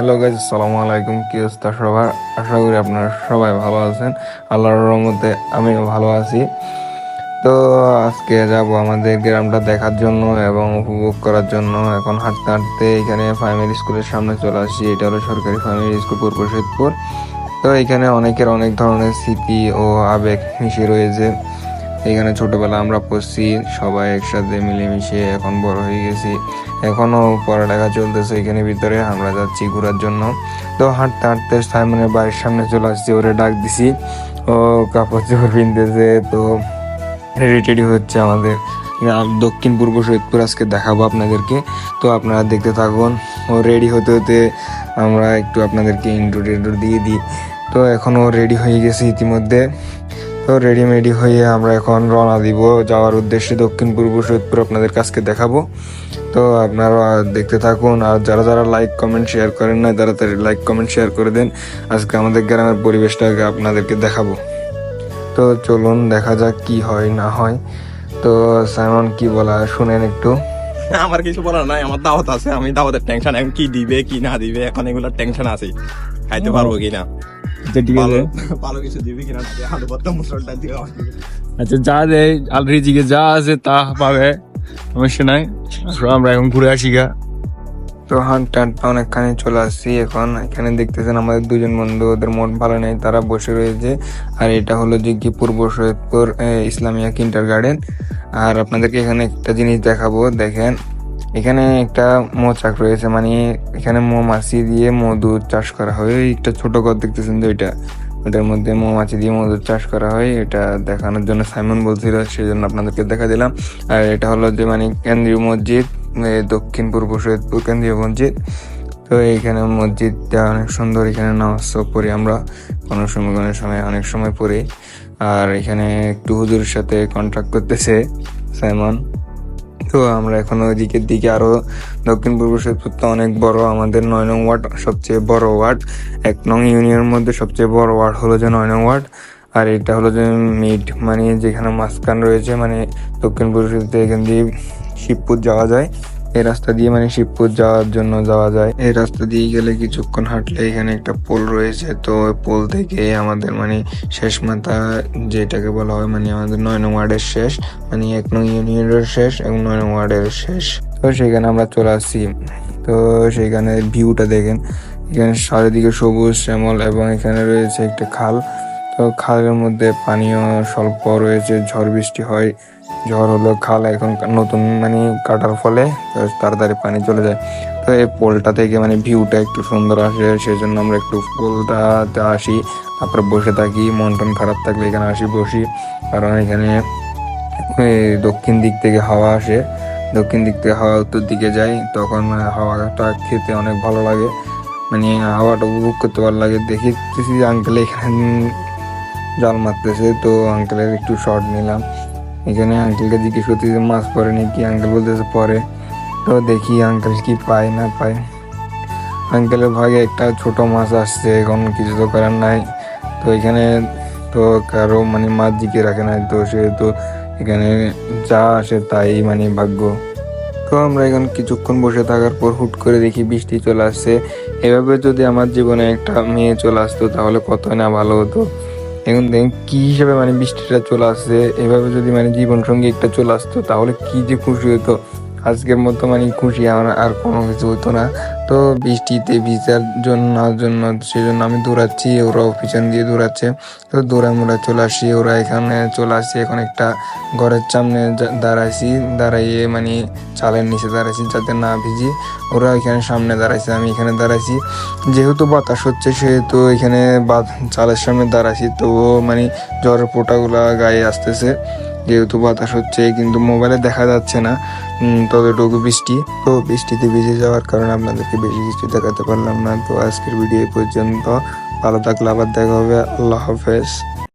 Hello guys আসসালামু আলাইকুম কি অবস্থা সবার? আশা করি আপনারা সবাই ভালো আছেন। আল্লাহর রহমতে আমিও ভালো আছি। তো আজকে যাব আমাদের গ্রামটা দেখার জন্য এবং উপভোগ করার জন্য। এখন হাঁটতে হাঁটতে এখানে প্রাইমারি স্কুলের সামনে চলে আসি এটা হলো সরকারি প্রাইমারি স্কুল পূর্ব তো এখানে অনেকের অনেক ধরনের স্মৃতি ও আবেগ মিশে রয়েছে। এখানে ছোটবেলা আমরা পড়ছি, সবাই একসাথে মিলেমিশে এখন বড় হয়ে গেছি। এখনও পড়ালেখা চলতেছে এখানে ভিতরে, আমরা যাচ্ছি ঘোরার জন্য। তো হাঁটতে হাঁটতে সাইমনের বাড়ির সামনে চলে আসছি, ওরে ডাক দিছি। ও কাপড় চোপড় পিনতেছে, তো রেডি টেডি হচ্ছে আমাদের। দক্ষিণ পূর্ব সৈয়দপুর আজকে দেখাবো আপনাদেরকে। তো আপনারা দেখতে থাকুন, ও রেডি হতে হতে আমরা একটু আপনাদেরকে ইন্ট্রো দিয়ে দিই। তো এখনও রেডি হয়ে গেছে ইতিমধ্যে। তো রেডিমেডি হয়ে আমরা এখন রওনা দিব যাওয়ার উদ্দেশ্যে দক্ষিণ পূর্ব সৈয়দপুর আপনাদের কাছকে দেখাবো। তো আপনারা দেখতে থাকুন আর যারা যারা লাইক কমেন্ট শেয়ার করেন না তাড়াতাড়ি লাইক কমেন্ট শেয়ার করে দেন। আজকে আমাদের গ্রামের পরিবেশটাকে আপনাদেরকে দেখাবো। তো চলুন দেখা যাক কি হয় না হয়। তো সাইমন কি বলা শুনেন একটু। আমার কিছু বলার নাই আমার দাওয়াত আছে আমি দাওয়াতের টেনশন এখন কি দিবে কি না দিবে এখন এগুলোর টেনশন আছে। খাইতে পারব কিনা আচ্ছা ঠিক ভালো ভালো কিছু দিবে কিনা আলু ভর্তা দিয়ে আচ্ছা যা দেয় যা আছে তা পাবে সমস্যা নাই। আমরা এখন ঘুরে আসি গা। তো হাঁটতে হাঁটতে অনেকখানি চলে আসছি এখন। এখানে দেখতেছেন আমাদের দুজন বন্ধু ওদের মোট ভালো নেই তারা বসে রয়েছে। আর এটা হলো যে কি পূর্ব সৈয়দপুর এ, ইসলামিয়া কিন্টার গার্ডেন আর আপনাদেরকে এখানে একটা জিনিস দেখাবো দেখেন। এখানে একটা মৌচাক রয়েছে মানে এখানে মৌমাছি দিয়ে মধু চাষ করা হয়। একটা ছোট ঘর দেখতেছেন তো এটা? ওটার মধ্যে মৌমাছি দিয়ে মধু চাষ করা হয়। এটা দেখানোর জন্য সাইমন বলছিল সেই জন্য আপনাদেরকে দেখা দিলাম। আর এটা হলো যে মানে কেন্দ্রীয় মসজিদ দক্ষিণ পূর্ব সৈয়দপুর কেন্দ্রীয় মসজিদ। তো এইখানে মসজিদটা অনেক সুন্দর, এখানে নামাজ পড়ি আমরা। কোনো সময় কোনো সময়, অনেক সময় পড়ি। আর এখানে একটু হুজুরের সাথে কন্ট্রাক্ট করতেছে সাইমন। তো আমরা এখন ওইদিকের দিকে আরও দক্ষিণ পূর্ব সৈয়দপুরটা অনেক বড়। আমাদের নয় নং ওয়ার্ড সবচেয়ে বড় ওয়ার্ড। এক নং ইউনিয়নের মধ্যে সবচেয়ে বড় ওয়ার্ড হলো যে নয় নং ওয়ার্ড। আর এটা হলো যে মিড মানে যেখানে মাঝখান রয়েছে মানে দক্ষিণ পূর্ব সৈয়দপুর এখান দিয়ে শিবপুর যাওয়া যায়। এই রাস্তা দিয়ে মানে শিবপুর যাওয়ার জন্য যাওয়া যায়। এই রাস্তা দিয়ে গেলে কিছুক্ষণ হাঁটলে এখানে একটা পোল রয়েছে। তো পোল থেকে আমাদের মানে শেষ মাথা যেটাকে বলা হয় মানে আমাদের নয় নং ওয়ার্ডের শেষ মানে এক নং ইউনিয়নের শেষ এবং নয় নং ওয়ার্ডের শেষ। তো সেখানে আমরা চলে আসছি। তো সেখানে ভিউটা দেখেন। এখানে চারিদিকে সবুজ শ্যামল এবং এখানে রয়েছে একটা খাল। তো খালের মধ্যে পানীয় স্বল্প রয়েছে, ঝড় বৃষ্টি হয়। ঝড় হলো খাল এখন নতুন মানে কাটার ফলে তাড়াতাড়ি পানি চলে যায়। তো এই পোলটা থেকে মানে ভিউটা একটু সুন্দর আসে সেই জন্য আমরা একটু পোলটাতে আসি, তারপরে বসে থাকি, মন টন খারাপ থাকলে এখানে আসি বসি। কারণ এখানে দক্ষিণ দিক থেকে হাওয়া আসে। দক্ষিণ দিক থেকে হাওয়া উত্তর দিকে যায়, তখন মানে হাওয়াটা খেতে অনেক ভালো লাগে। মানে হাওয়াটা উপভোগ করতে ভালো লাগে। দেখি আঙ্কেল এখানে জাল মারতেছে, তো আঙ্কেলের একটু শর্ট নিলাম। এখানে আঙ্কেলকে জিজ্ঞেস করতেছে, মাছ পরে নাকি? আঙ্কেল বলতেছে, পরে। তো দেখি আঙ্কেল কি পায়, না পায়। আঙ্কেলের ভাগে একটা ছোট মাছ আসছে, এখন কিছু তো করার নাই। তো এখানে তো কারও মানে মাছ জিকে রাখে নাই, তো সেহেতু এখানে যা আসে তাই মানে ভাগ্য। তো আমরা এখন কিছুক্ষণ বসে থাকার পর হুট করে দেখি বৃষ্টি চলে আসছে। এভাবে যদি আমার জীবনে একটা মেয়ে চলে আসতো, তাহলে কতই না ভালো হতো। এখন দেখেন কী হিসাবে মানে বৃষ্টিটা চলে আসছে, এভাবে যদি মানে জীবন সঙ্গী একটা চলে আসতো, তাহলে কী যে খুশি হতো আজকের মতো মানে খুশি, আমার আর কোনো কিছু হতো না। তো বৃষ্টিতে ভিজার জন্য জন্য সেই জন্য আমি দৌড়াচ্ছি ওরাও পিছন দিয়ে দৌড়াচ্ছে। তো দৌড়া মোড়া চলে আসি, ওরা এখানে চলে আসছি এখন একটা ঘরের সামনে দাঁড়াইছি, দাঁড়াইয়ে মানে চালের নিচে দাঁড়াইছি যাতে না ভিজি। ওরা এখানে সামনে দাঁড়াইছে, আমি এখানে দাঁড়াইছি। যেহেতু বাতাস হচ্ছে, সেহেতু এখানে বাত- চালের সামনে দাঁড়াইছি তো মানে জ্বরের ফোঁটাগুলা গায়ে আসতেছে। যেহেতু বাতাস হচ্ছে, কিন্তু মোবাইলে দেখা যাচ্ছে না। ততটুকু বৃষ্টি। তো বৃষ্টিতে ভিজে যাওয়ার কারণে আপনাদেরকে বেশি কিছু দেখাতে পারলাম না। তো আজকের ভিডিও পর্যন্ত। ভালো থাকলে আবার দেখা হবে। আল্লাহ হাফেজ।